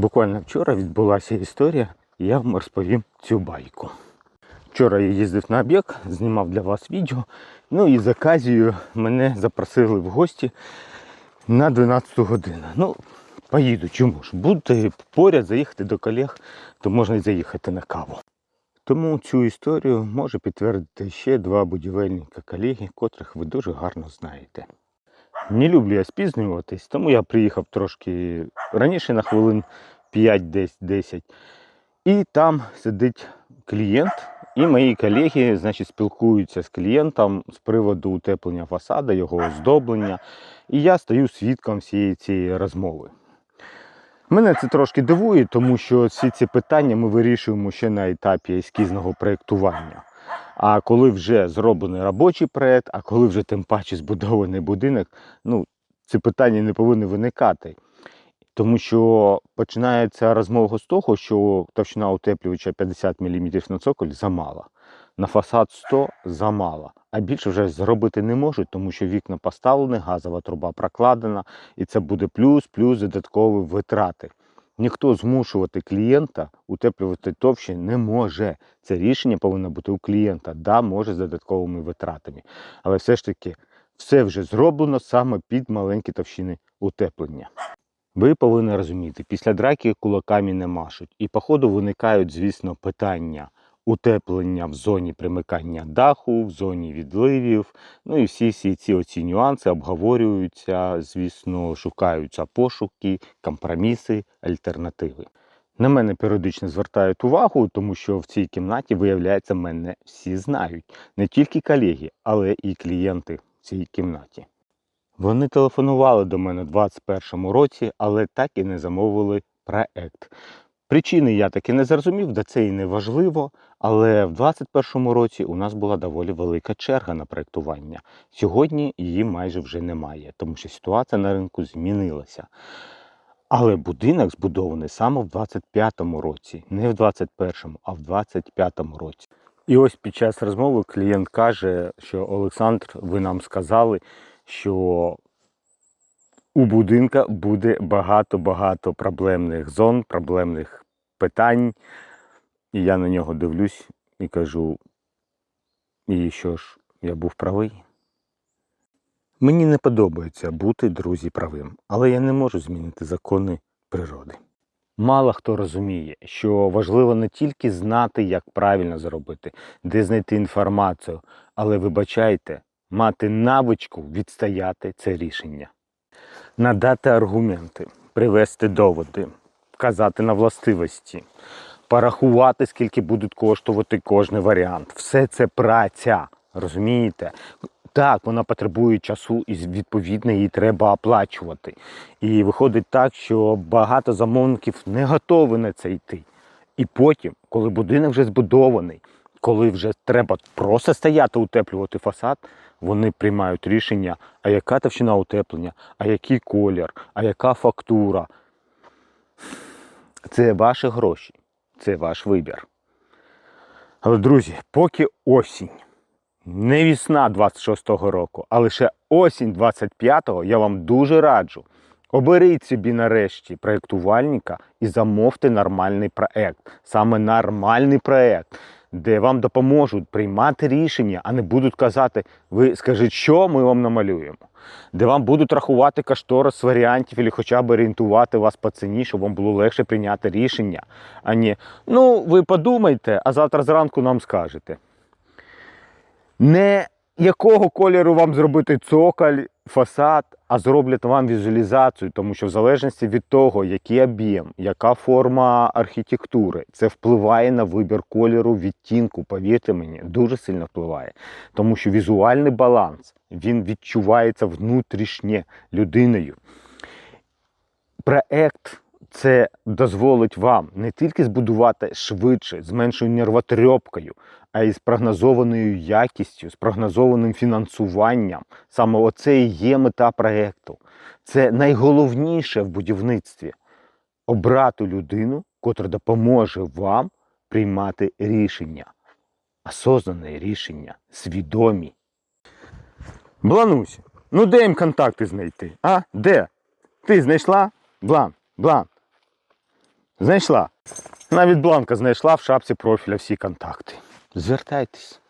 Буквально вчора відбулася історія, і я вам розповім цю байку. Вчора я їздив на об'єкт, знімав для вас відео. Ну і з оказією мене запросили в гості на 12 годину. Ну, поїду, чому ж? Будете поряд заїхати до колег, то можна і заїхати на каву. Тому цю історію може підтвердити ще два будівельника колеги, котрих ви дуже гарно знаєте. Не люблю я спізнюватись, тому я приїхав трошки раніше на хвилин 5-10. І там сидить клієнт, і мої колеги значить, спілкуються з клієнтом з приводу утеплення фасада, його оздоблення. І я стаю свідком всієї цієї розмови. Мене це трошки дивує, тому що всі ці питання ми вирішуємо ще на етапі ескізного проєктування. А коли вже зроблений робочий проєкт, а коли вже тим паче збудований будинок, ну, ці питання не повинні виникати. Тому що починається розмова з того, що товщина утеплювача 50 мм на цоколь замала. На фасад 100 замало. А більше вже зробити не можуть, тому що вікна поставлені, газова труба прокладена, і це буде плюс, плюс додаткові витрати. Ніхто змушувати клієнта утеплювати товще не може. Це рішення повинно бути у клієнта. Да, може з додатковими витратами. Але все ж таки все вже зроблено саме під маленькі товщини утеплення. Ви повинні розуміти, після драки кулаками не машуть. І по ходу виникають, звісно, питання утеплення в зоні примикання даху, в зоні відливів. Ну і всі, всі ці оці нюанси обговорюються, звісно, шукаються пошуки, компроміси, альтернативи. На мене періодично звертають увагу, тому що в цій кімнаті, виявляється, мене всі знають. Не тільки колеги, але і клієнти в цій кімнаті. Вони телефонували до мене у 2021 році, але так і не замовили проект. Причини я таки не зрозумів, да це і не важливо. Але в 2021 році у нас була доволі велика черга на проєктування. Сьогодні її майже вже немає, тому що ситуація на ринку змінилася. Але будинок збудований саме в 25-му році, не в 21-му, а в 25-му році. І ось під час розмови клієнт каже, що Олександр, ви нам сказали, що у будинка буде багато-багато проблемних зон, проблемних питань. І я на нього дивлюсь і кажу: і що ж, я був правий. Мені не подобається бути друзі правим, але я не можу змінити закони природи. Мало хто розуміє, що важливо не тільки знати, як правильно зробити, де знайти інформацію, але вибачайте, мати навичку відстояти це рішення, надати аргументи, привести доводи, вказати на властивості, порахувати, скільки будуть коштувати кожний варіант. Все це праця, розумієте? Так, вона потребує часу і відповідно її треба оплачувати. І виходить так, що багато замовників не готові на це йти. І потім, коли будинок вже збудований, коли вже треба просто стояти утеплювати фасад, вони приймають рішення, а яка товщина утеплення, а який колір, а яка фактура. Це ваші гроші, це ваш вибір. Але, друзі, поки осінь, не весна 26-го року, а лише осінь 25-го, я вам дуже раджу. Оберіть собі нарешті проєктувальника і замовте нормальний проєкт. Саме нормальний проєкт, де вам допоможуть приймати рішення, а не будуть казати, ви скажіть, що ми вам намалюємо. Де вам будуть рахувати кошторис варіантів, або хоча б орієнтувати вас по ціні, щоб вам було легше прийняти рішення. А не, ну, ви подумайте, а завтра зранку нам скажете. Не якого кольору вам зробити цоколь, фасад, а зроблять вам візуалізацію, тому що в залежності від того, який об'єм, яка форма архітектури, це впливає на вибір кольору, відтінку, повірте мені, дуже сильно впливає. Тому що візуальний баланс він відчувається внутрішнє людиною. Проект це дозволить вам не тільки збудувати швидше, з меншою нервотрьопкою, а й з прогнозованою якістю, з прогнозованим фінансуванням. Саме оце і є мета проєкту. Це найголовніше в будівництві обрати людину, котра допоможе вам приймати рішення. Осознане рішення, свідомі. Бланусь, ну де їм контакти знайти? А? Де? Ти знайшла? Блан, блан. Знайшла. Навіть бланка знайшла в шапці профіля всі контакти. Звертайтесь.